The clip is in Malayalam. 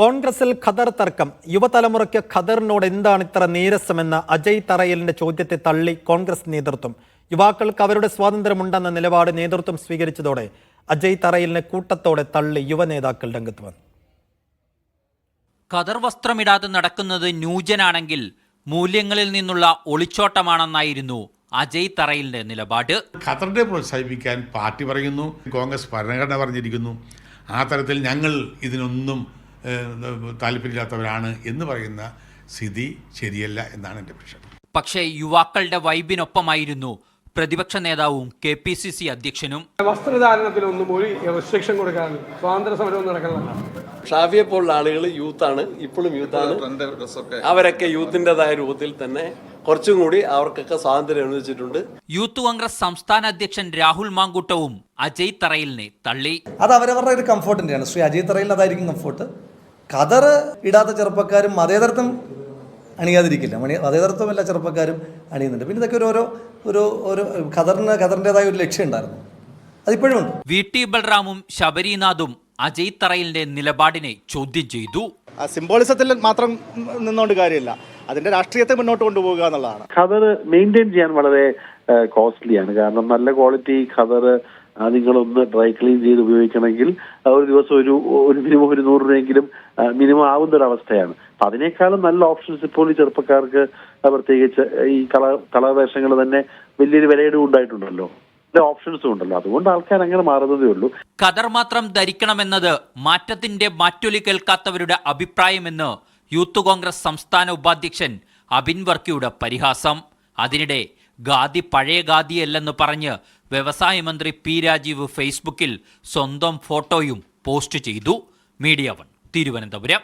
കോൺഗ്രസിൽ ഖദർ തർക്കം. യുവതലമുറയ്ക്ക് ഖദറിനോട് എന്താണ് ഇത്ര നീരസമെന്ന അജയ് തറയലിന്റെ ചോദ്യത്തെ തള്ളി കോൺഗ്രസ് നേതൃത്വം. യുവാക്കൾക്ക് അവരുടെ സ്വാതന്ത്ര്യമുണ്ടെന്ന നിലപാട് നേതൃത്വം സ്വീകരിച്ചതോടെ അജയ് തറയലിനെ കൂട്ടത്തോടെ തള്ളി യുവ നേതാക്കൾ രംഗത്ത് വന്നു. ഖദർ വസ്ത്രമിടാതെ നടക്കുന്നത് ന്യൂജനാണെങ്കിൽ മൂല്യങ്ങളിൽ നിന്നുള്ള ഒളിച്ചോട്ടമാണെന്നായിരുന്നു അജയ് തറയിലിന്റെ നിലപാട്. ഖത്തറിനെ പ്രോത്സാഹിപ്പിക്കാൻ പാർട്ടി പറയുന്നു കോൺഗ്രസ് ഭരണഘടന പറഞ്ഞിരിക്കുന്നു. ആ തരത്തിൽ ഞങ്ങൾ ഇതിനൊന്നും താല്പര്യമില്ലാത്തവരാണ് എന്ന് പറയുന്ന സ്ഥിതി ശരിയല്ല എന്നാണ് എന്റെ പക്ഷം പക്ഷേ യുവാക്കളുടെ വൈബിനൊപ്പമായിരുന്നു പ്രതിപക്ഷ നേതാവും കെ പി സി സി അധ്യക്ഷനും. വസ്ത്രധാരണത്തിലൊന്നും ഒരു റെസ്ട്രിക്ഷൻ കൊടുക്കാൻ സ്വാതന്ത്ര്യ സമരവും നടക്കുന്നതാണ്. ഷാഫിയെ പോലുള്ള ആളുകൾ യൂത്ത് ആണ് ഇപ്പോഴും യൂത്താണ്. അവരൊക്കെ യൂത്തിന്റെതായ രൂപത്തിൽ തന്നെ കുറച്ചും കൂടി അവർക്കൊക്കെ സ്വാതന്ത്ര്യം അനുവദിച്ചിട്ടുണ്ട്. യൂത്ത് കോൺഗ്രസ് സംസ്ഥാന അധ്യക്ഷൻ രാഹുൽ മാങ്കൂട്ടവും അജയ് തറയിലിനെ തള്ളി. അത് അവരവരുടെ ഒരു കംഫർട്ടിന്റെയാണ് ശ്രീ അജയ് തറയിൽ അതായിരിക്കും കംഫർട്ട് ഖദർ ഇടാത്ത ചെറുപ്പക്കാരും മതേതരത്വം അണിയാതിരിക്കില്ല. മണി മതേതരത്വം എല്ലാ ചെറുപ്പക്കാരും അണിയുന്നുണ്ട്. പിന്നെ ഇതൊക്കെ ഒരു ഓരോ ഒരു ഒരു ഖദറിന് ഖദറിന്റെതായ ഒരു ലക്ഷ്യം ഉണ്ടായിരുന്നു. അതിപ്പോഴും ഉണ്ട്. വി ടി ബൽറാമും ശബരിനാഥും അജയ് തറയിലിന്റെ നിലപാടിനെ ചോദ്യം ചെയ്തു. ആ സിംബോളിസത്തിൽ മാത്രം നിന്നുകൊണ്ട് കാര്യമില്ല. അതിന്റെ രാഷ്ട്രീയത്തെ മുന്നോട്ട് കൊണ്ടുപോകുക എന്നുള്ളതാണ്. ഖദർ മെയിന്റെയിൻ ചെയ്യാൻ വളരെ കോസ്റ്റ്ലിയാണ്. കാരണം നല്ല ക്വാളിറ്റി ഖദർ നിങ്ങളൊന്ന് ഡ്രൈ ക്ലീൻ ചെയ്ത് ഉപയോഗിക്കണമെങ്കിൽ ഒരു ദിവസം ഒരു ഒരു മിനിമം ഒരു നൂറ് രൂപയെങ്കിലും മിനിമം ആവുന്ന ഒരു അവസ്ഥയാണ് അപ്പൊ അതിനേക്കാളും നല്ല ഓപ്ഷൻസ് ഇപ്പോൾ ഈ ചെറുപ്പക്കാർക്ക് പ്രത്യേകിച്ച് ഈ കളർ കളർ വേഷങ്ങൾ തന്നെ വലിയൊരു വിലയിടിവ് ഉണ്ടായിട്ടുണ്ടല്ലോ. ഓപ്ഷൻസും ഉണ്ടല്ലോ. അതുകൊണ്ട് ആൾക്കാർ അങ്ങനെ മാറുന്നതേ ഉള്ളൂ. ഖദർ മാത്രം ധരിക്കണമെന്നത് മാറ്റത്തിന്റെ മാറ്റൊലി കേൾക്കാത്തവരുടെ അഭിപ്രായമെന്ന് യൂത്ത് കോൺഗ്രസ് സംസ്ഥാന ഉപാധ്യക്ഷൻ അബിൻ വർക്കിയുടെ പരിഹാസം. അതിനിടെ ഗാദി പഴയ ഗാദിയല്ലെന്ന് പറഞ്ഞ് വ്യവസായ മന്ത്രി പി രാജീവ് ഫേസ്ബുക്കിൽ സ്വന്തം ഫോട്ടോയും പോസ്റ്റ് ചെയ്തു. Media one Thiruvananthapuram.